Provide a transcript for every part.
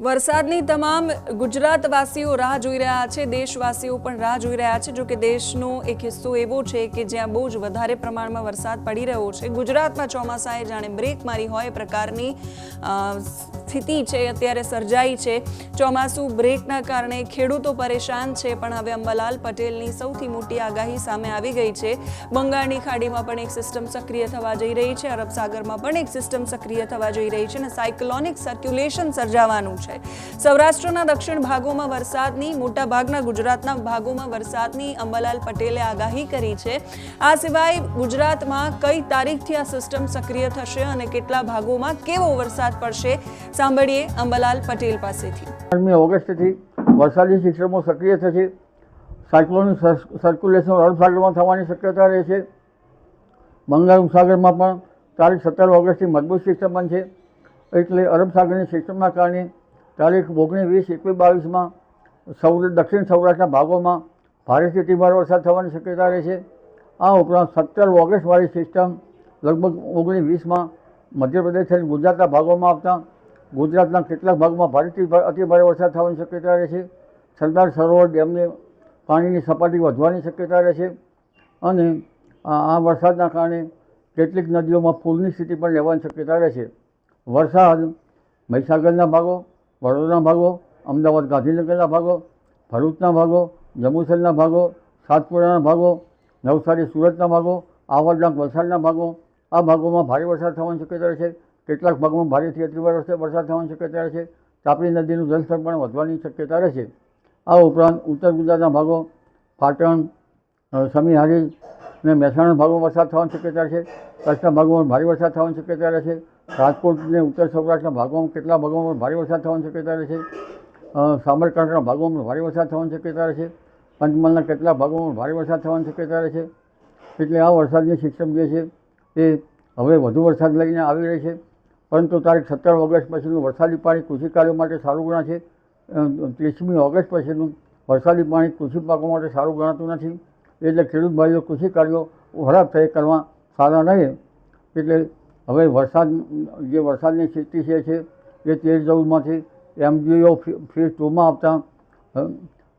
વરસાદની તમામ ગુજરાતવાસીઓ રાહ જોઈ રહ્યા છે, દેશવાસીઓ પણ રાહ જોઈ રહ્યા છે, જો કે દેશનો એક હિસ્સો એવો છે કે જ્યાં બહુ જ વધારે પ્રમાણમાં વરસાદ પડી રહ્યો છે. ગુજરાતમાં ચોમાસાએ જાણે બ્રેક મારી હોય પ્રકારની સ્થિતિ છે, અત્યારે સર્જાઈ છે. ચોમાસું બ્રેકના કારણે ખેડૂતો પરેશાન છે, પણ હવે અંબાલાલ પટેલની સૌથી મોટી આગાહી સામે આવી ગઈ છે. બંગાળની ખાડીમાં પણ એક સિસ્ટમ સક્રિય થવા જઈ રહી છે, અરબ સાગરમાં પણ એક સિસ્ટમ સક્રિય થવા જઈ રહી છે અને સાયક્લોનિક સર્ક્યુલેશન સર્જાવાનું છે. સૌરાષ્ટ્રના દક્ષિણ ભાગોમાં વરસાદની મોટા ભાગના ગુજરાતના ભાગોમાં વરસાદની અંબાલાલ પટેલે આગાહી કરી છે. આ સિવાય ગુજરાતમાં કઈ તારીખથી આ સિસ્ટમ સક્રિય થશે અને કેટલા ભાગોમાં કેવો વરસાદ પડશે સાંભળીએ અંબાલાલ પટેલ પાસેથી. આઠમી ઓગસ્ટથી વરસાદી સિસ્ટમો સક્રિય થશે. સાયક્લોનિક સર્ક્યુલેશન અરબ સાગરમાં થવાની શક્યતા રહે છે. બંગાળ ઉપસાગરમાં પણ તારીખ સત્તર ઓગસ્ટથી મજબૂત સિસ્ટમ બનશે. એટલે અરબ સાગરની સિસ્ટમના કારણે તારીખ ઓગણીસ, વીસ, એકવીસ, બાવીસમાં સૌ દક્ષિણ સૌરાષ્ટ્રના ભાગોમાં ભારેથી ધીમારો વરસાદ થવાની શક્યતા રહે છે. આ ઉપરાંત સત્તર ઓગસ્ટવાળી સિસ્ટમ લગભગ ઓગણીસ, વીસમાં મધ્યપ્રદેશ અને ગુજરાતના ભાગોમાં આવતા ગુજરાતના કેટલાક ભાગમાં ભારેથી ભા- અતિ ભારે વરસાદ થવાની શક્યતા રહે છે. સરદાર સરોવર ડેમની પાણીની સપાટી વધવાની શક્યતા રહે છે અને આ વરસાદના કારણે કેટલીક નદીઓમાં પૂરની સ્થિતિ પણ રહેવાની શક્યતા રહે છે. વરસાદ મહીસાગરના ભાગો, વડોદરાના ભાગો, અમદાવાદ ગાંધીનગરના ભાગો, ભરૂચના ભાગો, જંબુસરના ભાગો, સાતપુરાના ભાગો, નવસારી સુરતના ભાગો આવડના વલસાડના ભાગો, આ ભાગોમાં ભારે વરસાદ થવાની શક્યતા રહે છે. કેટલાક ભાગમાં ભારેથી અતિભારે વરસાદ થવાની શક્યતા રહે છે તાપી નદીનું જળસ્તર પણ વધવાની શક્યતા રહે છે આ ઉપરાંત ઉત્તર ગુજરાતના ભાગો પાટણ સમીહારી અને મહેસાણા ભાગમાં વરસાદ થવાની શક્યતા છે કચ્છના ભાગોમાં ભારે વરસાદ થવાની શક્યતા રહે છે રાજકોટ અને ઉત્તર સૌરાષ્ટ્રના ભાગોમાં કેટલા ભાગોમાં ભારે વરસાદ થવાની શક્યતા રહે છે સાબરકાંઠાના ભાગોમાં ભારે વરસાદ થવાની શક્યતા રહે છે પંચમહાલના કેટલાક ભાગોમાં ભારે વરસાદ થવાની શક્યતા રહે છે એટલે આ વરસાદની સિસ્ટમ જે છે એ હવે વધુ વરસાદ લઈને આવી રહી છે. પરંતુ તારીખ સત્તર ઓગસ્ટ પછીનું વરસાદી પાણી કૃષિ કાર્યો માટે સારું ગણાશે. ત્રીસમી ઓગસ્ટ પછીનું વરસાદી પાણી કૃષિ પાકો માટે સારું ગણાતું નથી. એટલે ખેડૂત ભાઈઓ કૃષિ કાર્યો ખરાબ થઈ કરવા સારા રહે. એટલે હવે વરસાદ, જે વરસાદની સ્થિતિ છે એ તેર ચૌદમાંથી એમજીઓ ફેઝ ટુમાં આવતા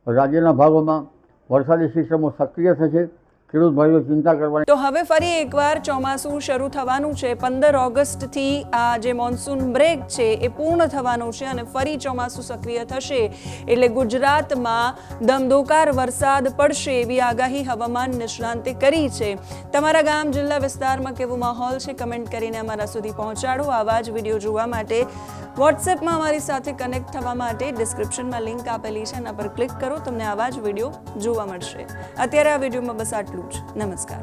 રાજ્યના ભાગોમાં વરસાદી સિસ્ટમો સક્રિય થશે. ખેડૂત ભાઈઓ ચિંતા કરવાની તો હવે ફરી એકવાર ચોમાસું શરૂ થવાનું છે. પંદર ઓગસ્ટથી આ જે મોન્સૂન બ્રેક છે એ પૂર્ણ થવાનું છે અને ફરી ચોમાસું સક્રિય થશે. એટલે ગુજરાતમાં ધમધોકાર વરસાદ પડશે એવી આગાહી હવામાન નિષ્ણાંતે કરી છે. તમારા ગામ, જિલ્લા વિસ્તારમાં કેવો માહોલ છે? કમેન્ટ કરીને અમારા સુધી પહોંચાડો. આવા જ વીડિયો જોવા માટે વોટ્સએપમાં અમારી સાથે કનેક્ટ થવા માટે ડિસ્ક્રિપ્શનમાં લિંક આપેલી છે. એના પર ક્લિક કરો, તમને આવા જ વીડિયો જોવા મળશે. અત્યારે આ વિડીયોમાં બસ આટલું નમસ્કાર